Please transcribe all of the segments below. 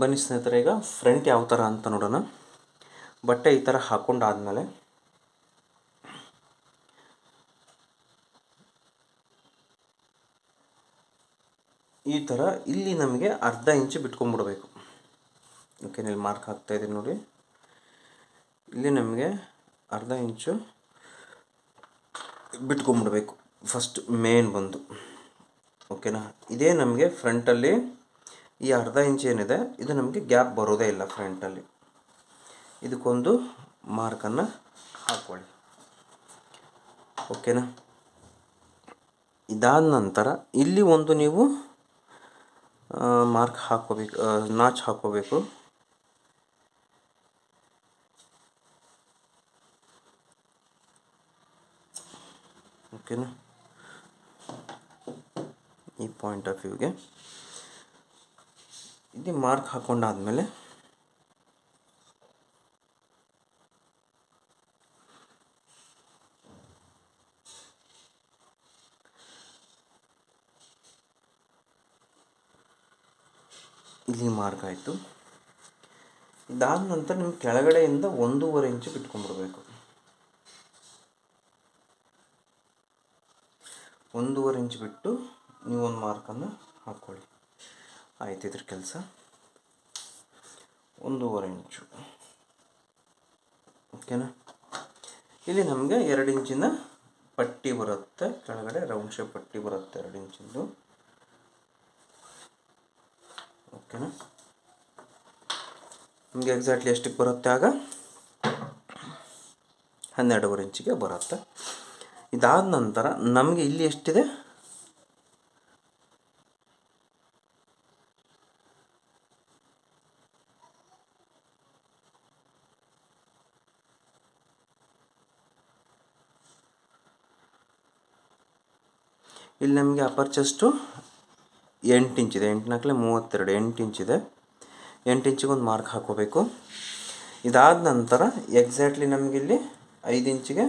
ಬನ್ನಿ ಸ್ನೇಹಿತರೆ, ಈಗ ಫ್ರಂಟ್ ಯಾವ ಥರ ಅಂತ ನೋಡೋಣ. ಬಟ್ಟೆ ಈ ಥರ ಹಾಕೊಂಡಾದ್ಮೇಲೆ ಈ ಥರ ಇಲ್ಲಿ ನಮಗೆ ಅರ್ಧ ಇಂಚು ಬಿಟ್ಕೊಂಡ್ಬಿಡ್ಬೇಕು. ಓಕೆ ಇಲ್ಲಿ ಮಾರ್ಕ್ ಹಾಕ್ತಾ ಇದ್ದೀನಿ ನೋಡಿ. ಇಲ್ಲಿ ನಮಗೆ ಅರ್ಧ ಇಂಚು ಬಿಟ್ಕೊಂಡ್ಬಿಡ್ಬೇಕು. ಫಸ್ಟ್ ಮೇನ್ ಬಂದು. ಓಕೆನಾ ಇದೇ ನಮಗೆ ಫ್ರಂಟಲ್ಲಿ ಈ ಅರ್ಧ ಇಂಚ್ ಏನಿದೆ, ಇದು ನಮಗೆ ಗ್ಯಾಪ್ ಬರೋದೇ ಇಲ್ಲ ಫ್ರಂಟಲ್ಲಿ ಇದಕ್ಕೊಂದು ಮಾರ್ಕನ್ನು ಹಾಕ್ಕೊಳ್ಳಿ ಓಕೆನಾ ಇದಾದ ನಂತರ ಇಲ್ಲಿ ಒಂದು ನೀವು ಮಾರ್ಕ್ ಹಾಕೋಬೇಕು ನಾಚ್ ಹಾಕ್ಕೋಬೇಕು ಓಕೆನಾ ಈ ಪಾಯಿಂಟ್ ಆಫ್ ವ್ಯೂಗೆ ಇದು ಮಾರ್ಕ್ ಹಾಕೊಂಡಾದ್ಮೇಲೆ ಇಲ್ಲಿ ಮಾರ್ಕ್ ಆಯಿತು. ಇದಾದ ನಂತರ ನಿಮ್ಮ ಕೆಳಗಡೆಯಿಂದ ಒಂದೂವರೆ ಇಂಚು ಬಿಟ್ಕೊಂಡ್ಬಿಡ್ಬೇಕು. ಒಂದೂವರೆ ಇಂಚ್ ಬಿಟ್ಟು ನೀವೊಂದು ಮಾರ್ಕನ್ನು ಹಾಕ್ಕೊಳ್ಳಿ. ಆಯ್ತು ಇದ್ರ ಕೆಲಸ? ಒಂದೂವರೆ ಇಂಚು. ಓಕೆನಾ ಇಲ್ಲಿ ನಮಗೆ ಎರಡು ಇಂಚಿನ ಪಟ್ಟಿ ಬರುತ್ತೆ. ಕೆಳಗಡೆ ರೌಂಡ್ ಶೇಪ್ ಪಟ್ಟಿ ಬರುತ್ತೆ ಎರಡು ಇಂಚಿಂದು. ಓಕೆನಾ ನಿಮಗೆ ಎಕ್ಸಾಕ್ಟ್ಲಿ ಎಷ್ಟಕ್ಕೆ ಬರುತ್ತೆ ಆಗ? ಹನ್ನೆರಡುವರೆ ಇಂಚಿಗೆ ಬರುತ್ತೆ. ಇದಾದ ನಂತರ ನಮಗೆ ಇಲ್ಲಿ ಎಷ್ಟಿದೆ? ಇಲ್ಲಿ ನಮಗೆ ಅಪರ್ ಚೆಸ್ಟು ಎಂಟು ಇಂಚಿದೆ ಎಂಟು ನಾಲ್ಕಲೆ ಮೂವತ್ತೆರಡು, ಎಂಟು ಇಂಚಿದೆ ಎಂಟು ಇಂಚಿಗೆ ಒಂದು ಮಾರ್ಕ್ ಹಾಕೋಬೇಕು ಇದಾದ ನಂತರ ಎಕ್ಸಾಕ್ಟ್ಲಿ ನಮಗಿಲ್ಲಿ ಐದು ಇಂಚಿಗೆ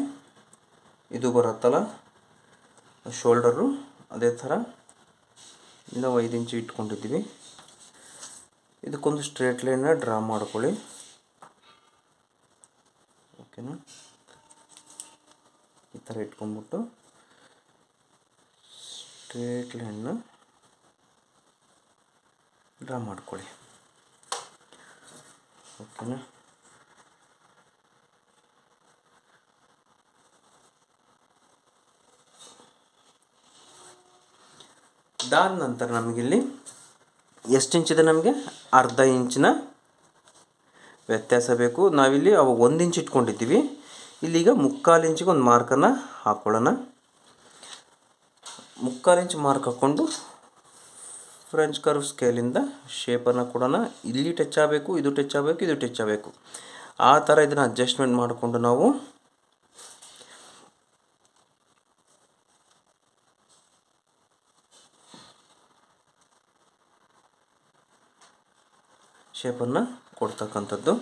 ಇದು ಬರುತ್ತಲ್ಲ ಶೋಲ್ಡರು ಅದೇ ಥರ ಇಲ್ಲ ಐದು ಇಂಚು ಇಟ್ಕೊಂಡಿದ್ದೀವಿ. ಇದಕ್ಕೊಂದು ಸ್ಟ್ರೇಟ್ ಲೈನ್ನ ಡ್ರಾ ಮಾಡ್ಕೊಳ್ಳಿ. ಓಕೆನಾ ಈ ಥರ ಇಟ್ಕೊಂಡ್ಬಿಟ್ಟು. ಸ್ಟ್ರೇಟ್ ಲೈನ್ನ ಡ್ರಾ ಮಾಡ್ಕೊಳ್ಳಿ. ಓಕೆನಾ? ಅದಾದ ನಂತರ ನಮಗಿಲ್ಲಿ ಎಷ್ಟು ಇಂಚಿದೆ ನಮಗೆ? ಅರ್ಧ ಇಂಚಿನ ವ್ಯತ್ಯಾಸ ಬೇಕು. ನಾವಿಲ್ಲಿ ಅವಾಗ ಒಂದು ಇಂಚ್ ಇಟ್ಕೊಂಡಿದ್ದೀವಿ. ಇಲ್ಲಿಗ ಮುಕ್ಕಾಲು ಇಂಚಿಗೆ ಒಂದು ಮಾರ್ಕನ್ನು ಹಾಕ್ಕೊಳ್ಳೋಣ ಮುಕ್ಕಾಲು ಇಂಚ್ ಮಾರ್ಕ್ ಹಾಕ್ಕೊಂಡು ಫ್ರೆಂಚ್ ಕರ್ವ್ ಸ್ಕೇಲಿಂದ ಶೇಪನ್ನು ಕೊಡೋಣ. ಇಲ್ಲಿ ಟಚ್ ಆಗಬೇಕು, ಇದು ಟಚ್ ಆಗಬೇಕು, ಇದು ಟಚ್ ಆಗಬೇಕು. ಆ ಥರ ಇದನ್ನು ಅಡ್ಜಸ್ಟ್ಮೆಂಟ್ ಮಾಡಿಕೊಂಡು ನಾವು ಶೇಪನ್ನು ಕೊಡ್ತಕ್ಕಂಥದ್ದು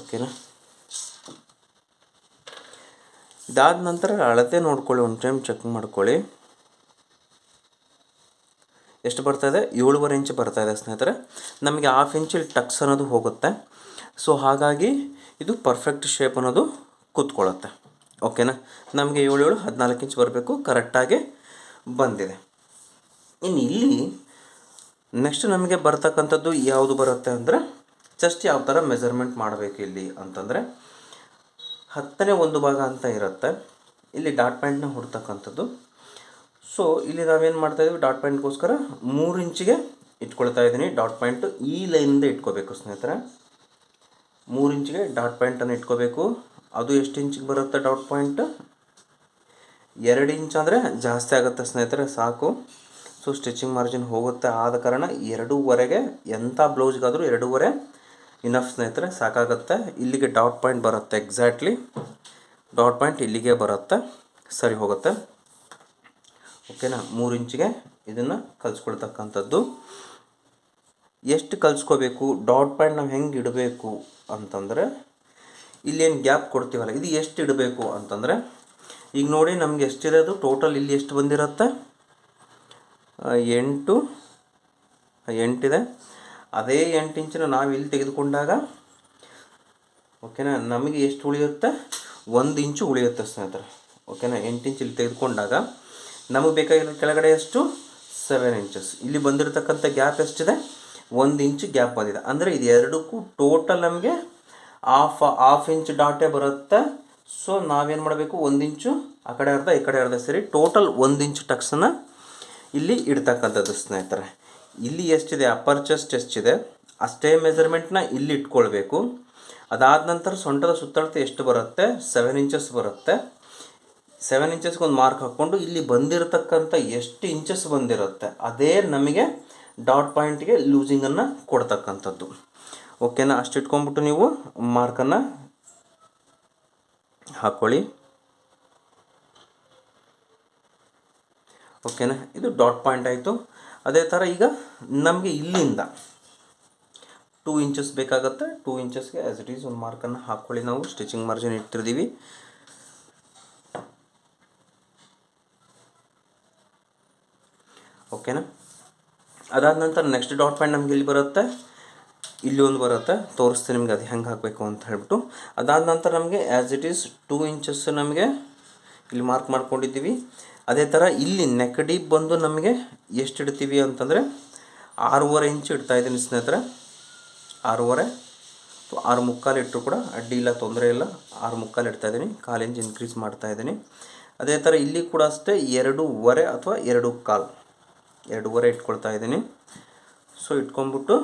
ಓಕೆನಾ ಇದಾದ ನಂತರ ಅಳತೆ ನೋಡ್ಕೊಳ್ಳಿ, ಒಂದು ಟೈಮ್ ಚೆಕ್ ಮಾಡ್ಕೊಳ್ಳಿ. ಎಷ್ಟು ಬರ್ತಾಯಿದೆ ಏಳುವರೆ ಇಂಚ್ ಬರ್ತಾ ಇದೆ ಸ್ನೇಹಿತರೆ. ನಮಗೆ ಹಾಫ್ ಇಂಚಲ್ಲಿ ಟಕ್ಸ್ ಅನ್ನೋದು ಹೋಗುತ್ತೆ. ಸೊ ಹಾಗಾಗಿ ಇದು ಪರ್ಫೆಕ್ಟ್ ಶೇಪ್ ಅನ್ನೋದು ಕೂತ್ಕೊಳ್ಳುತ್ತೆ. ಓಕೆನಾ ನಮಗೆ ಏಳು ಏಳು, ಹದಿನಾಲ್ಕು ಇಂಚ್ ಬರಬೇಕು ಕರೆಕ್ಟಾಗಿ ಬಂದಿದೆ. ಇನ್ನು ಇಲ್ಲಿ ನೆಕ್ಸ್ಟ್ ನಮಗೆ ಬರ್ತಕ್ಕಂಥದ್ದು ಯಾವುದು ಬರುತ್ತೆ ಅಂದರೆ ಜಸ್ಟ್ ಯಾವ ಥರ ಮೆಜರ್ಮೆಂಟ್ ಮಾಡಬೇಕು ಇಲ್ಲಿ ಅಂತಂದರೆ ಹತ್ತನೇ ಒಂದು ಭಾಗ ಅಂತ ಇರುತ್ತೆ. ಇಲ್ಲಿ ಡಾಟ್ ಪಾಯಿಂಟ್ನ ಹುಡ್ತಕ್ಕಂಥದ್ದು. ಸೊ ಇಲ್ಲಿ ನಾವೇನು ಮಾಡ್ತಾಯಿದ್ದೀವಿ ಡಾಟ್ ಪ್ಯಾಂಟ್ಗೋಸ್ಕರ ಮೂರು ಇಂಚಿಗೆ ಇಟ್ಕೊಳ್ತಾ ಇದ್ದೀನಿ. ಡಾಟ್ ಪಾಯಿಂಟು ಈ ಲೈನಿಂದ ಇಟ್ಕೋಬೇಕು ಸ್ನೇಹಿತರೆ. ಮೂರು ಇಂಚಿಗೆ ಡಾಟ್ ಪ್ಯಾಂಟನ್ನು ಇಟ್ಕೋಬೇಕು. ಅದು ಎಷ್ಟು ಇಂಚಿಗೆ ಬರುತ್ತೆ ಡಾಟ್ ಪಾಯಿಂಟ್ ಎರಡು ಇಂಚ್ ಅಂದರೆ ಜಾಸ್ತಿ ಆಗುತ್ತೆ ಸ್ನೇಹಿತರೆ, ಸಾಕು. ಸೊ ಸ್ಟಿಚಿಂಗ್ ಮಾರ್ಜಿನ್ ಹೋಗುತ್ತೆ ಆದ ಕಾರಣ ಎರಡೂವರೆಗೆ ಎಂಥ ಬ್ಲೌಸ್ಗಾದರೂ ಎರಡೂವರೆ ಇನಫ್ ಸ್ನೇಹಿತರೆ, ಸಾಕಾಗುತ್ತೆ. ಇಲ್ಲಿಗೆ ಡಾಟ್ ಪಾಯಿಂಟ್ ಬರುತ್ತೆ ಎಕ್ಸಾಕ್ಟ್ಲಿ ಡಾಟ್ ಪಾಯಿಂಟ್ ಇಲ್ಲಿಗೆ ಬರುತ್ತೆ. ಸರಿ ಹೋಗುತ್ತೆ. ಓಕೆನಾ ಮೂರು ಇಂಚಿಗೆ ಇದನ್ನು ಕಲಿಸ್ಕೊಳ್ತಕ್ಕಂಥದ್ದು. ಎಷ್ಟು ಕಲಿಸ್ಕೋಬೇಕು? ಡಾಟ್ ಪಾಯಿಂಟ್ ನಾವು ಹೆಂಗೆ ಇಡಬೇಕು ಅಂತಂದರೆ, ಇಲ್ಲೇನು ಗ್ಯಾಪ್ ಕೊಡ್ತೀವಲ್ಲ, ಇದು ಎಷ್ಟು ಇಡಬೇಕು ಅಂತಂದರೆ, ಈಗ ನೋಡಿ ನಮ್ಗೆ ಎಷ್ಟಿರೋದು? ಟೋಟಲ್ ಇಲ್ಲಿ ಎಷ್ಟು ಬಂದಿರುತ್ತೆ? ಎಂಟು ಎಂಟಿದೆ. ಅದೇ ಎಂಟು ಇಂಚನ್ನ ನಾವು ಇಲ್ಲಿ ತೆಗೆದುಕೊಂಡಾಗ, ಓಕೆನಾ, ನಮಗೆ ಎಷ್ಟು ಉಳಿಯುತ್ತೆ? ಒಂದು ಇಂಚು ಉಳಿಯುತ್ತೆ ಸ್ನೇಹಿತರೆ. ಓಕೆನಾ ಎಂಟು ಇಂಚ್ ಇಲ್ಲಿ ತೆಗೆದುಕೊಂಡಾಗ, ನಮಗೆ ಬೇಕಾಗಿರೋ ಕೆಳಗಡೆ ಎಷ್ಟು? ಸೆವೆನ್ ಇಂಚಸ್ ಇಲ್ಲಿ ಬಂದಿರತಕ್ಕಂಥ ಗ್ಯಾಪ್ ಎಷ್ಟಿದೆ? ಒಂದು ಇಂಚು ಗ್ಯಾಪ್ ಬಂದಿದೆ. ಅಂದರೆ ಇದು ಎರಡಕ್ಕೂ ಟೋಟಲ್ ನಮಗೆ ಹಾಫ್ ಹಾಫ್ ಇಂಚ್ ಡಾಟೇ ಬರುತ್ತೆ. ಸೊ ನಾವೇನು ಮಾಡಬೇಕು? ಒಂದು ಇಂಚು, ಆ ಕಡೆ ಅರ್ಧ, ಈ ಕಡೆ ಅರ್ಧ ಸೇರಿ ಟೋಟಲ್ ಒಂದು ಇಂಚು ಟಕ್ಸನ್ನು ಇಲ್ಲಿ ಇಡ್ತಕ್ಕಂಥದ್ದು ಸ್ನೇಹಿತರೆ. ಇಲ್ಲಿ ಎಷ್ಟಿದೆ? ಅಪ್ಪರ್ ಚೆಸ್ಟ್ ಎಷ್ಟಿದೆ ಅಷ್ಟೇ ಮೆಜರ್ಮೆಂಟ್ನ ಇಲ್ಲಿ ಇಟ್ಕೊಳ್ಬೇಕು. ಅದಾದ ನಂತರ ಸೊಂಟದ ಸುತ್ತಳತೆ ಎಷ್ಟು ಬರುತ್ತೆ? ಸೆವೆನ್ ಇಂಚಸ್ ಬರುತ್ತೆ. ಸೆವೆನ್ ಇಂಚಸ್ಗೆ ಒಂದು ಮಾರ್ಕ್ ಹಾಕ್ಕೊಂಡು ಇಲ್ಲಿ ಬಂದಿರತಕ್ಕಂಥ ಎಷ್ಟು ಇಂಚಸ್ ಬಂದಿರುತ್ತೆ, ಅದೇ ನಮಗೆ ಡಾಟ್ ಪಾಯಿಂಟ್ಗೆ ಲೂಸಿಂಗನ್ನು ಕೊಡ್ತಕ್ಕಂಥದ್ದು. ಓಕೆನಾ ಅಷ್ಟು ಇಟ್ಕೊಂಬಿಟ್ಟು ನೀವು ಮಾರ್ಕನ್ನು ಹಾಕ್ಕೊಳ್ಳಿ ಓಕೆನಾ ಇದು ಡಾಟ್ ಪಾಯಿಂಟ್ ಆಯಿತು. ಅದೇ ಥರ ಈಗ ನಮಗೆ ಇಲ್ಲಿಂದ ಟೂ ಇಂಚಸ್ ಬೇಕಾಗುತ್ತೆ. ಟೂ ಇಂಚಸ್ಗೆ ಆ್ಯಸ್ ಇಟ್ ಈಸ್ ಒಂದು ಮಾರ್ಕನ್ನು ಹಾಕ್ಕೊಳ್ಳಿ ನಾವು. ಸ್ಟಿಚಿಂಗ್ ಮಾರ್ಜಿನ್ ಇಟ್ಟಿರ್ತೀವಿ. ಓಕೆನಾ ಅದಾದ ನಂತರ ನೆಕ್ಸ್ಟ್ ಡಾಟ್ ಪಾಯಿಂಟ್ ನಮ್ಗೆ ಇಲ್ಲಿ ಬರುತ್ತೆ. ಇಲ್ಲಿ ಒಂದು ಬರುತ್ತೆ. ತೋರಿಸ್ತೀನಿ ನಿಮ್ಗೆ ಅದು ಹೆಂಗೆ ಹಾಕಬೇಕು ಅಂತ ಹೇಳ್ಬಿಟ್ಟು. ಅದಾದ ನಂತರ ನಮಗೆ as it is two inches ನಮಗೆ ಇಲ್ಲಿ ಮಾರ್ಕ್ ಮಾಡ್ಕೊಂಡಿದ್ದೀವಿ. ಅದೇ ಥರ ಇಲ್ಲಿ ನೆಕ್ ಡೀಪ್ ಬಂದು ನಮಗೆ ಎಷ್ಟು ಇಡ್ತೀವಿ ಅಂತಂದರೆ ಆರೂವರೆ ಇಂಚು ಇಡ್ತಾ ಇದ್ದೀನಿ ಸ್ನೇಹಿತರೆ. ಆರೂವರೆ ಆರು ಮುಕ್ಕಾಲು ಇಟ್ಟರು ಕೂಡ ಅಡ್ಡಿ ಇಲ್ಲ, ತೊಂದರೆ ಇಲ್ಲ. ಆರು ಮುಕ್ಕಾಲು ಇಡ್ತಾ ಇದ್ದೀನಿ, ಕಾಲು ಇಂಚ್ ಇನ್ಕ್ರೀಸ್ ಮಾಡ್ತಾ ಇದ್ದೀನಿ. ಅದೇ ಥರ ಇಲ್ಲಿ ಕೂಡ ಅಷ್ಟೇ ಎರಡೂವರೆ ಅಥವಾ ಎರಡು ಕಾಲು, ಎರಡೂವರೆ ಇಟ್ಕೊಳ್ತಾ ಇದ್ದೀನಿ. ಸೊ ಇಟ್ಕೊಂಡ್ಬಿಟ್ಟು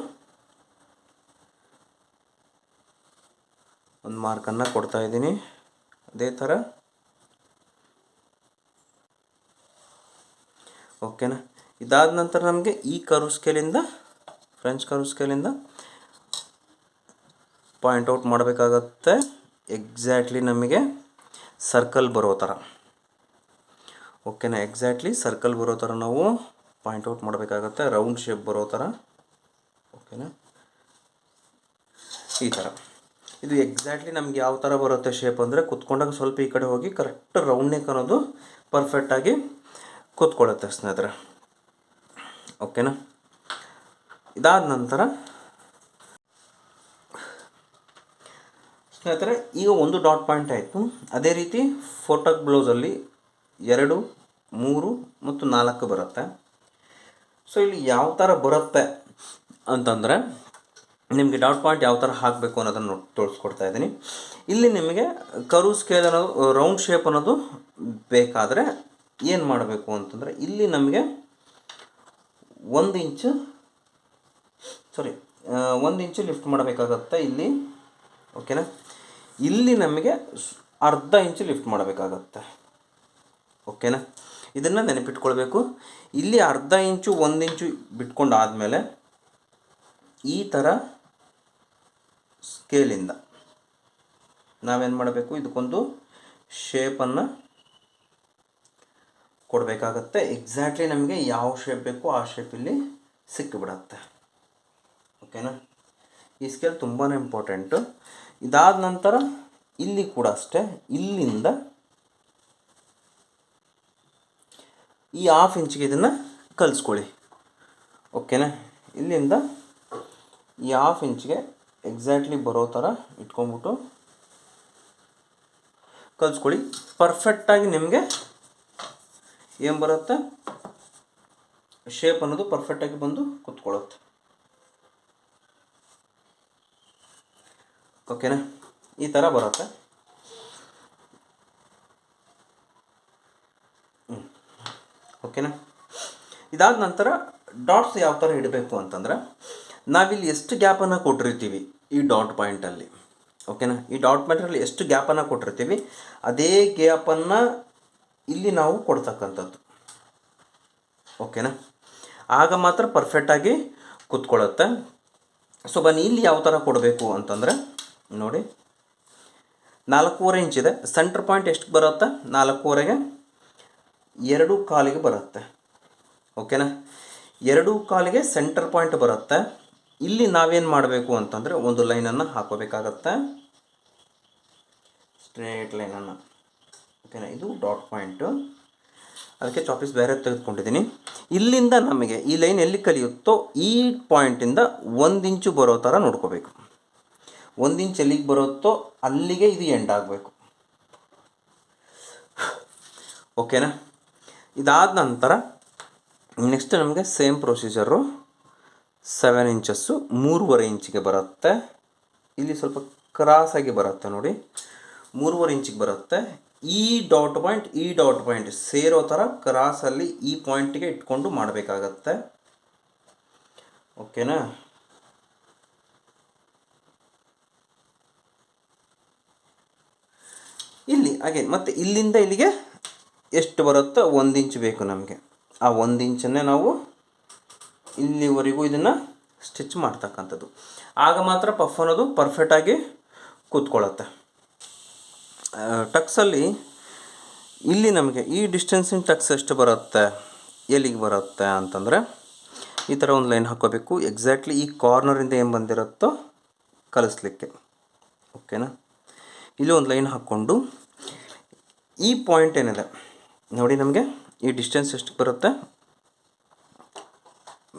ಒಂದು ಮಾರ್ಕನ್ನು ಕೊಡ್ತಾ ಇದ್ದೀನಿ. ಅದೇ ಥರ ಓಕೆನಾ? ಇದಾದ ನಂತರ ನಮಗೆ ಈ ಕರು ಸ್ಕೇಲಿಂದ ಫ್ರೆಂಚ್ ಕರು ಸ್ಕೇಲಿಂದ ಪಾಯಿಂಟ್ ಔಟ್ ಮಾಡಬೇಕಾಗತ್ತೆ. ಎಕ್ಸಾಕ್ಟ್ಲಿ ನಮಗೆ ಸರ್ಕಲ್ ಬರೋ ಥರ ಓಕೆನಾ? ಎಕ್ಸಾಕ್ಟ್ಲಿ ಸರ್ಕಲ್ ಬರೋ ಥರ ನಾವು ಪಾಯಿಂಟ್ ಔಟ್ ಮಾಡಬೇಕಾಗತ್ತೆ. ರೌಂಡ್ ಶೇಪ್ ಬರೋ ಥರ ಓಕೆನಾ? ಈ ಥರ ಇದು ಎಕ್ಸಾಕ್ಟ್ಲಿ ನಮ್ಗೆ ಯಾವ ಥರ ಬರುತ್ತೆ ಶೇಪ್ ಅಂದರೆ, ಕುತ್ಕೊಂಡಾಗ ಸ್ವಲ್ಪ ಈ ಕಡೆ ಹೋಗಿ ಕರೆಕ್ಟ್ ರೌಂಡ್ ಕಾಣೋದು ಪರ್ಫೆಕ್ಟಾಗಿ ಕೂತ್ಕೊಳ್ಳುತ್ತೆ ಸ್ನೇಹಿತರೆ ಓಕೆನಾ ಇದಾದ ನಂತರ ಸ್ನೇಹಿತರೆ, ಈಗ ಒಂದು ಡಾಟ್ ಪಾಯಿಂಟ್ ಆಯಿತು. ಅದೇ ರೀತಿ ಫೋಟೋಕ್ ಬ್ಲೌಸಲ್ಲಿ ಎರಡು, ಮೂರು ಮತ್ತು ನಾಲ್ಕು ಬರುತ್ತೆ. ಸೊ ಇಲ್ಲಿ ಯಾವ ಥರ ಬರುತ್ತೆ ಅಂತಂದರೆ, ನಿಮಗೆ ಡಾಟ್ ಪಾಯಿಂಟ್ ಯಾವ ಥರ ಹಾಕಬೇಕು ಅನ್ನೋದನ್ನು ತೋರಿಸ್ಕೊಡ್ತಾ ಇದ್ದೀನಿ. ಇಲ್ಲಿ ನಿಮಗೆ ಕರು, ಸ್ಕೇಲ್ ಅನ್ನೋದು ರೌಂಡ್ ಶೇಪ್ ಅನ್ನೋದು ಬೇಕಾದರೆ ಏನು ಮಾಡಬೇಕು ಅಂತಂದರೆ ಇಲ್ಲಿ ನಮಗೆ ಒಂದು ಇಂಚು ಸಾರಿ ಒಂದು ಇಂಚು ಲಿಫ್ಟ್ ಮಾಡಬೇಕಾಗತ್ತೆ ಇಲ್ಲಿ ಓಕೆನಾ ಇಲ್ಲಿ ನಮಗೆ ಅರ್ಧ ಇಂಚು ಲಿಫ್ಟ್ ಮಾಡಬೇಕಾಗತ್ತೆ ಓಕೆನಾ ಇದನ್ನು ನೆನಪಿಟ್ಕೊಳ್ಬೇಕು. ಇಲ್ಲಿ ಅರ್ಧ ಇಂಚು, ಒಂದು ಇಂಚು ಬಿಟ್ಕೊಂಡು ಆದಮೇಲೆ ಈ ಥರ ಸ್ಕೇಲಿಂದ ನಾವೇನು ಮಾಡಬೇಕು? ಇದಕ್ಕೊಂದು ಶೇಪನ್ನು ಕೊಡಬೇಕಾಗತ್ತೆ. ಎಕ್ಸಾಕ್ಟ್ಲಿ ನಮಗೆ ಯಾವ ಶೇಪ್ ಬೇಕು ಆ ಶೇಪ್ ಇಲ್ಲಿ ಸಿಕ್ಕಿಬಿಡತ್ತೆ. ಓಕೆನಾ ಈ ಸ್ಕೇಲ್ ತುಂಬಾ ಇಂಪಾರ್ಟೆಂಟು ಇದಾದ ನಂತರ ಇಲ್ಲಿ ಕೂಡ ಅಷ್ಟೇ, ಇಲ್ಲಿಂದ ಈ ಹಾಫ್ ಇಂಚಿಗೆ ಇದನ್ನು ಕಲಿಸ್ಕೊಳ್ಳಿ. ಓಕೆನಾ ಇಲ್ಲಿಂದ ಈ ಹಾಫ್ ಇಂಚ್ಗೆ ಎಕ್ಸಾಕ್ಟ್ಲಿ ಬರೋ ಥರ ಇಟ್ಕೊಂಬಿಟ್ಟು ಕಲಿಸ್ಕೊಳ್ಳಿ. ಪರ್ಫೆಕ್ಟಾಗಿ ನಿಮಗೆ ಏನು ಬರುತ್ತೆ? ಶೇಪ್ ಅನ್ನೋದು ಪರ್ಫೆಕ್ಟಾಗಿ ಬಂದು ಕುತ್ಕೊಳ್ಳುತ್ತೆ. ಓಕೆನಾ ಈ ಥರ ಬರುತ್ತೆ. ಓಕೆನಾ ಇದಾದ ನಂತರ ಡಾಟ್ಸ್ ಯಾವ ಥರ ಇಡಬೇಕು ಅಂತಂದ್ರೆ, ನಾವಿಲ್ಲಿ ಎಷ್ಟು ಗ್ಯಾಪನ್ನು ಕೊಟ್ಟಿರ್ತೀವಿ ಈ ಡಾಟ್ ಪಾಯಿಂಟಲ್ಲಿ ಓಕೆನಾ ಈ ಡಾಟ್ ಪಾಯಿಂಟಲ್ಲಿ ಎಷ್ಟು ಗ್ಯಾಪನ್ನು ಕೊಟ್ಟಿರ್ತೀವಿ, ಅದೇ ಗ್ಯಾಪನ್ನು ಇಲ್ಲಿ ನಾವು ಕೊಡ್ತಕ್ಕಂಥದ್ದು. ಓಕೆನಾ ಆಗ ಮಾತ್ರ ಪರ್ಫೆಕ್ಟಾಗಿ ಕೂತ್ಕೊಳ್ಳುತ್ತೆ. ಸೊ ಬನ್ನಿ, ಇಲ್ಲಿ ಯಾವ ಥರ ಕೊಡಬೇಕು ಅಂತಂದರೆ, ನೋಡಿ. ನಾಲ್ಕೂವರೆ ಇದೆ. ಸೆಂಟ್ರ್ ಪಾಯಿಂಟ್ ಎಷ್ಟು ಬರುತ್ತೆ? ನಾಲ್ಕೂವರೆಗೆ ಎರಡು ಕಾಲಿಗೆ ಬರುತ್ತೆ. ಓಕೆನಾ ಎರಡು ಕಾಲಿಗೆ ಸೆಂಟರ್ ಪಾಯಿಂಟ್ ಬರುತ್ತೆ. ಇಲ್ಲಿ ನಾವೇನು ಮಾಡಬೇಕು ಅಂತಂದರೆ, ಒಂದು ಲೈನನ್ನು ಹಾಕೋಬೇಕಾಗತ್ತೆ. ಸ್ಟ್ರೇಟ್ ಲೈನನ್ನು ಓಕೆನಾ? ಇದು ಡಾಟ್ ಪಾಯಿಂಟು. ಅದಕ್ಕೆ ಚಾಪೀಸ್ ಬೇರೆ ತೆಗೆದುಕೊಂಡಿದ್ದೀನಿ. ಇಲ್ಲಿಂದ ನಮಗೆ ಈ ಲೈನ್ ಎಲ್ಲಿ ಕಲಿಯುತ್ತೋ ಈ ಪಾಯಿಂಟಿಂದ ಒಂದು ಇಂಚು ಬರೋ ಥರ ನೋಡ್ಕೋಬೇಕು. ಒಂದು ಇಂಚ್ ಎಲ್ಲಿಗೆ ಬರುತ್ತೋ ಅಲ್ಲಿಗೆ ಇದು ಎಂಡ್ ಆಗಬೇಕು. ಓಕೆನಾ? ಇದಾದ ನಂತರ ನೆಕ್ಸ್ಟ್ ನಮಗೆ ಸೇಮ್ ಪ್ರೊಸೀಜರು ಸೆವೆನ್ ಇಂಚಸ್ಸು ಮೂರುವರೆ ಇಂಚಿಗೆ ಬರುತ್ತೆ. ಇಲ್ಲಿ ಸ್ವಲ್ಪ ಕ್ರಾಸಾಗಿ ಬರುತ್ತೆ ನೋಡಿ. ಮೂರುವರೆ ಇಂಚಿಗೆ ಬರುತ್ತೆ. ಈ ಡಾಟ್ ಪಾಯಿಂಟ್ ಈ ಡಾಟ್ ಪಾಯಿಂಟ್ ಸೇರೋ ಥರ ಕ್ರಾಸಲ್ಲಿ ಈ ಪಾಯಿಂಟಿಗೆ ಇಟ್ಕೊಂಡು ಮಾಡಬೇಕಾಗತ್ತೆ. ಓಕೆನಾ ಇಲ್ಲಿ, ಹಾಗೆ, ಮತ್ತು ಇಲ್ಲಿಂದ ಇಲ್ಲಿಗೆ ಎಷ್ಟು ಬರುತ್ತೋ ಒಂದು ಇಂಚ್ ಬೇಕು ನಮಗೆ. ಆ ಒಂದು ಇಂಚನ್ನೇ ನಾವು ಇಲ್ಲಿವರೆಗೂ ಇದನ್ನು ಸ್ಟಿಚ್ ಮಾಡ್ತಕ್ಕಂಥದ್ದು. ಆಗ ಮಾತ್ರ ಪಫ್ ಅನ್ನೋದು ಪರ್ಫೆಕ್ಟಾಗಿ ಕೂತ್ಕೊಳ್ಳುತ್ತೆ. ಟಕ್ಸಲ್ಲಿ ಇಲ್ಲಿ ನಮಗೆ ಈ ಡಿಸ್ಟೆನ್ಸಿನ ಟಕ್ಸ್ ಎಷ್ಟು ಬರುತ್ತೆ, ಎಲ್ಲಿಗೆ ಬರುತ್ತೆ ಅಂತಂದರೆ ಈ ಥರ ಒಂದು ಲೈನ್ ಹಾಕೋಬೇಕು ಎಕ್ಸಾಕ್ಟ್ಲಿ ಈ ಕಾರ್ನರಿಂದ ಏನು ಬಂದಿರುತ್ತೋ ಕಲಿಸ್ಲಿಕ್ಕೆ. ಓಕೆನಾ ಇಲ್ಲಿ ಒಂದು ಲೈನ್ ಹಾಕ್ಕೊಂಡು ಈ ಪಾಯಿಂಟ್ ಏನಿದೆ, ನೋಡಿ ನಮಗೆ ಈ ಡಿಸ್ಟೆನ್ಸ್ ಎಷ್ಟು ಬರುತ್ತೆ.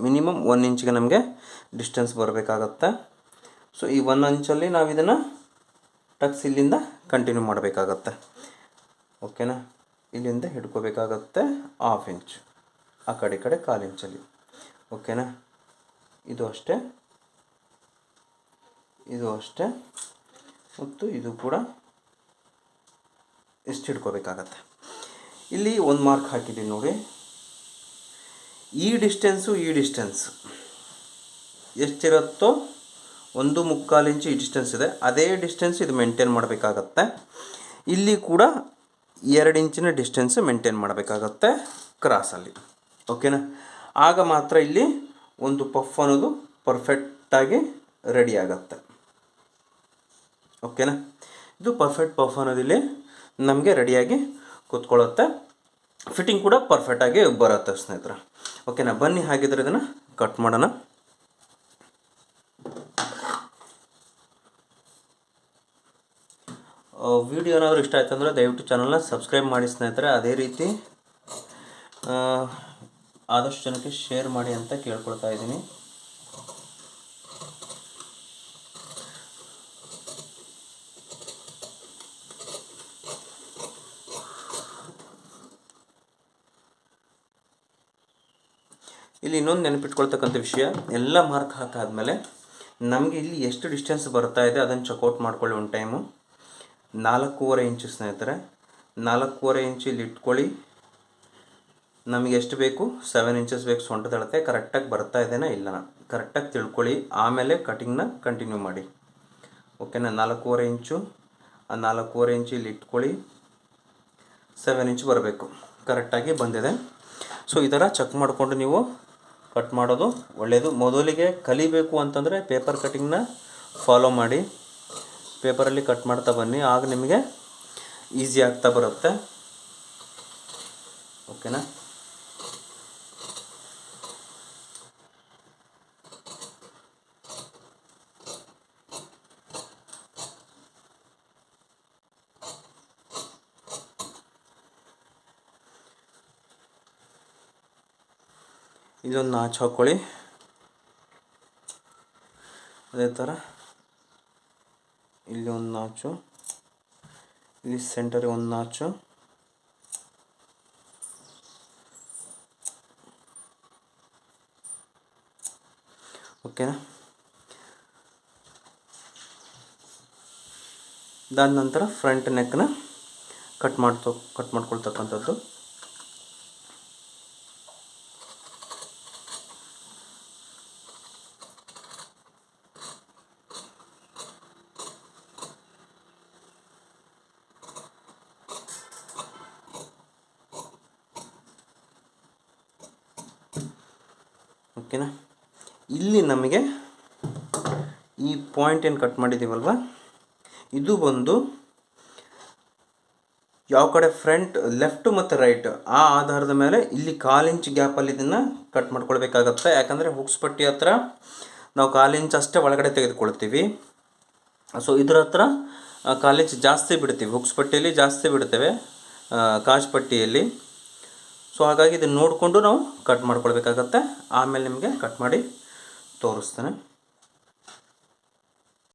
ಮಿನಿಮಮ್ ಒನ್ ಇಂಚಿಗೆ ನಮಗೆ ಡಿಸ್ಟೆನ್ಸ್ ಬರಬೇಕಾಗತ್ತೆ. ಸೊ ಈ ಒನ್ ಇಂಚಲ್ಲಿ ನಾವು ಇದನ್ನು ಟಕ್ಸ್ ಇಲ್ಲಿಂದ ಕಂಟಿನ್ಯೂ ಮಾಡಬೇಕಾಗತ್ತೆ. ಓಕೆನಾ ಇಲ್ಲಿಂದ ಹಿಡ್ಕೋಬೇಕಾಗತ್ತೆ ಹಾಫ್ ಇಂಚ್ ಆ ಕಡೆ ಈ ಕಡೆ ಕಾಲು ಇಂಚಲ್ಲಿ ಓಕೆನಾ ಇದು ಅಷ್ಟೇ. ಇದು ಅಷ್ಟೇ. ಮತ್ತು ಇದು ಕೂಡ ಎಷ್ಟು ಹಿಡ್ಕೋಬೇಕಾಗತ್ತೆ. ಇಲ್ಲಿ ಒಂದು ಮಾರ್ಕ್ ಹಾಕಿದ್ದೀನಿ ನೋಡಿ. ಈ ಡಿಸ್ಟೆನ್ಸು ಈ ಡಿಸ್ಟೆನ್ಸ್ ಎಷ್ಟಿರುತ್ತೋ ಒಂದು ಮುಕ್ಕಾಲು ಇಂಚು ಈ ಡಿಸ್ಟೆನ್ಸ್ ಇದೆ. ಅದೇ ಡಿಸ್ಟೆನ್ಸ್ ಇದು ಮೇಂಟೈನ್ ಮಾಡಬೇಕಾಗತ್ತೆ. ಇಲ್ಲಿ ಕೂಡ ಎರಡು ಇಂಚಿನ ಡಿಸ್ಟೆನ್ಸ್ ಮೇಂಟೈನ್ ಮಾಡಬೇಕಾಗತ್ತೆ ಕ್ರಾಸಲ್ಲಿ ಓಕೆನಾ ಆಗ ಮಾತ್ರ ಇಲ್ಲಿ ಒಂದು ಪಫ್ ಅನ್ನೋದು ಪರ್ಫೆಕ್ಟಾಗಿ ರೆಡಿ ಆಗತ್ತೆ. ಓಕೆನಾ ಇದು ಪರ್ಫೆಕ್ಟ್ ಪಫ್ ಅನ್ನೋದಿಲ್ಲಿ ನಮಗೆ ರೆಡಿಯಾಗಿ ಕೂತ್ಕೊಳ್ಳುತ್ತೆ. ಫಿಟ್ಟಿಂಗ್ ಕೂಡ ಪರ್ಫೆಕ್ಟಾಗಿ ಬರುತ್ತೆ ಸ್ನೇಹಿತರೆ. ಓಕೆನಾ ಬನ್ನಿ, ಹಾಗಿದ್ರೆ ಇದನ್ನು ಕಟ್ ಮಾಡೋಣ. ವಿಡಿಯೋ ಏನಾದರೂ ಇಷ್ಟ ಆಯ್ತು ಅಂದರೆ ದಯವಿಟ್ಟು ಚಾನಲ್ನ ಸಬ್ಸ್ಕ್ರೈಬ್ ಮಾಡಿ ಸ್ನೇಹಿತರೆ. ಅದೇ ರೀತಿ ಆದಷ್ಟು ಜನಕ್ಕೆ ಶೇರ್ ಮಾಡಿ ಅಂತ ಕೇಳ್ಕೊಳ್ತಾ ಇದ್ದೀನಿ. ಇಲ್ಲಿ ಇನ್ನೊಂದು ನೆನಪಿಟ್ಕೊಳ್ತಕ್ಕಂಥ ವಿಷಯ, ಎಲ್ಲ ಮಾರ್ಕ್ ಹಾಕಾದ್ಮೇಲೆ ನಮಗೆ ಇಲ್ಲಿ ಎಷ್ಟು ಡಿಸ್ಟೆನ್ಸ್ ಬರ್ತಾ ಇದೆ, ಅದನ್ನು ಚೆಕ್ಔಟ್ ಮಾಡ್ಕೊಳ್ಳಿ ಒಂದು ಟೈಮು ನಾಲ್ಕೂವರೆ ಇಂಚು ಸ್ನೇಹಿತರೆ, ನಾಲ್ಕೂವರೆ ಇಂಚು ಇಲ್ಲಿ ಇಟ್ಕೊಳ್ಳಿ. ನಮಗೆ ಎಷ್ಟು ಬೇಕು? ಸೆವೆನ್ ಇಂಚಸ್ ಬೇಕು. ಸೊಂಟದ ಅಳತೆ ಕರೆಕ್ಟಾಗಿ ಬರ್ತಾ ಇದೆಯಾ ಇಲ್ಲ ಕರೆಕ್ಟಾಗಿ ತಿಳ್ಕೊಳ್ಳಿ. ಆಮೇಲೆ ಕಟಿಂಗ್ನ ಕಂಟಿನ್ಯೂ ಮಾಡಿ. ಓಕೆನಾ ನಾಲ್ಕೂವರೆ ಇಂಚು. ಆ ನಾಲ್ಕೂವರೆ ಇಂಚು ಇಲ್ಲಿ ಇಟ್ಕೊಳ್ಳಿ. ಸೆವೆನ್ ಇಂಚ್ ಬರಬೇಕು. ಕರೆಕ್ಟಾಗಿ ಬಂದಿದೆ. ಸೊ ಈ ಥರ ಚೆಕ್ ಮಾಡಿಕೊಂಡು ನೀವು ಕಟ್ ಮಾಡೋದು ಒಳ್ಳೆಯದು ಮೊದಲಿಗೆ ಕಲಿಬೇಕು ಅಂತಂದರೆ ಪೇಪರ್ ಕಟಿಂಗ್ನ ಫಾಲೋ ಮಾಡಿ. ಪೇಪರಲ್ಲಿ ಕಟ್ ಮಾಡ್ತಾ ಬನ್ನಿ. ಆಗ ನಿಮಗೆ ಈಸಿ ಆಗ್ತಾ ಬರುತ್ತೆ. ಓಕೆನಾ ಇದೊಂದು ನಾಚು ಹಾಕ್ಕೊಳ್ಳಿ ಅದೇ ಥರ ಇಲ್ಲಿ ಒಂದು ನಾಚು ಇಲ್ಲಿ ಸೆಂಟರಿಗೆ ಒಂದು ನಾಚು ಓಕೆನಾ ಇದಾದ ನಂತರ ಫ್ರಂಟ್ ನೆಕ್ನ ಕಟ್ ಮಾಡ್ತೋ ಕಟ್ ಮಾಡ್ಕೊಳ್ತಕ್ಕಂಥದ್ದು ಓಕೆನಾ ಇಲ್ಲಿ ನಮಗೆ ಈ ಪಾಯಿಂಟ್ ಏನು ಕಟ್ ಮಾಡಿದ್ದೀವಲ್ವ ಇದು ಬಂದು ಯಾವ ಕಡೆ ಫ್ರಂಟ್ ಲೆಫ್ಟ್ ಮತ್ತು ರೈಟ್ ಆ ಆಧಾರದ ಮೇಲೆ ಇಲ್ಲಿ ಕಾಲಿಂಚ್ ಗ್ಯಾಪಲ್ಲಿ ಇದನ್ನು ಕಟ್ ಮಾಡ್ಕೊಳ್ಬೇಕಾಗತ್ತೆ. ಯಾಕಂದರೆ ಹುಕ್ಸ್ ಪಟ್ಟಿ ಹತ್ರ ನಾವು ಕಾಲಿಂಚ್ ಅಷ್ಟೇ ಒಳಗಡೆ ತೆಗೆದುಕೊಳ್ತೀವಿ. ಸೊ ಇದ್ರ ಹತ್ರ ಕಾಲಿಂಚ್ ಜಾಸ್ತಿ ಬಿಡ್ತೀವಿ. ಹುಕ್ಸ್ ಪಟ್ಟಿಯಲ್ಲಿ ಜಾಸ್ತಿ ಬಿಡ್ತೇವೆ ಆ, ಕಾಜ್ ಪಟ್ಟಿಯಲ್ಲಿ ಸೊ ಹಾಗಾಗಿ ಇದನ್ನು ನೋಡಿಕೊಂಡು ನಾವು ಕಟ್ ಮಾಡ್ಕೊಳ್ಬೇಕಾಗತ್ತೆ. ಆಮೇಲೆ ನಿಮಗೆ ಕಟ್ ಮಾಡಿ ತೋರಿಸ್ತೇನೆ.